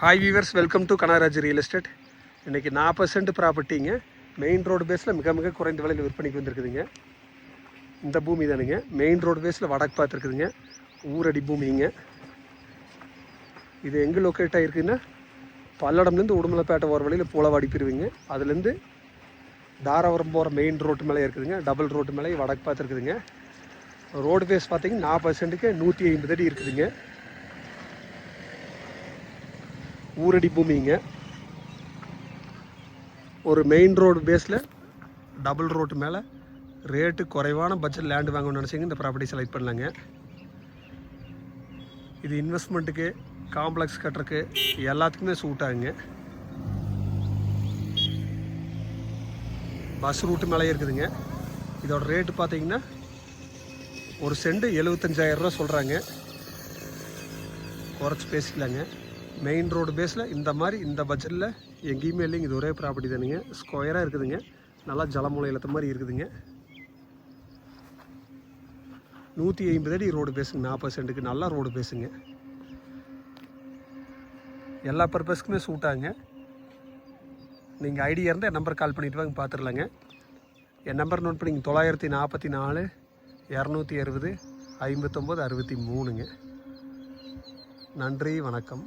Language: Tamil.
Hi viewers welcome to Kanagaraj real estate இன்றைக்கி நாற்பது சென்ட் ப்ராப்பர்ட்டிங்க மெயின் ரோடு பேஸில் மிக மிக குறைந்த விலையில் விற்பனைக்கு வந்திருக்குதுங்க. இந்த பூமி தானுங்க. மெயின் ரோடு பேஸில் வடக்கு பார்த்துருக்குதுங்க. ஊரடி பூமிங்க. இது எங்கே லொக்கேட் ஆகிருக்குன்னா பல்லடம்லேருந்து உடுமலைப்பேட்டை போகிற வழியில் பூலவாடி பிரிவுங்க. அதுலேருந்து தாராபுரம் போகிற மெயின் ரோட்டு மேலே இருக்குதுங்க. டபுள் ரோட்டு மேலே வடக்கு பார்த்துருக்குதுங்க. ரோடு பேஸ் பார்த்திங்கன்னா நாற்பது சென்ட்டுக்கு நூற்றி ஐம்பது அடி இருக்குதுங்க. ஊரடி பூமிங்க. ஒரு மெயின் ரோடு பேஸில் டபுள் ரோட்டு மேலே ரேட்டு குறைவான பட்ஜெட் லேண்டு வாங்கணும்னு நினச்சிங்க இந்த ப்ராப்பர்ட்டி செலக்ட் பண்ணலாங்க. இது இன்வெஸ்ட்மெண்ட்டுக்கு காம்ப்ளெக்ஸ் கட்டுறக்கு எல்லாத்துக்குமே சூட் ஆகுங்க. பஸ் ரூட்டு மேலே இருக்குதுங்க. இதோட ரேட்டு பார்த்தீங்கன்னா ஒரு செண்டு எழுபத்தஞ்சாயிரம் ரூபா சொல்கிறாங்க குறைச்சி பேசிக்கலாங்க. மெயின் ரோடு பேஸில் இந்த மாதிரி இந்த பட்ஜெட்டில் எங்கேயுமே இல்லைங்க. இது ஒரே ப்ராப்பர்ட்டி தானுங்க. ஸ்கொயராக இருக்குதுங்க. நல்லா ஜலமூலை இழுத்த மாதிரி இருக்குதுங்க. நூற்றி ஐம்பது அடி ரோடு பேசுங்க நாற்பது சென்ட்டுக்கு நல்லா ரோடு பேசுங்க எல்லா பர்பஸ்க்குமே சூட்டாங்க நீங்கள் ஐடியா இருந்தால் என் நம்பர் கால் பண்ணிட்டு வாங்க பார்த்துடலாங்க என் நம்பர் நோட் பண்ணிங்க. தொள்ளாயிரத்தி நாற்பத்தி நாலு இரநூத்தி அறுபது ஐம்பத்தொம்போது அறுபத்தி மூணுங்க. நன்றி வணக்கம்.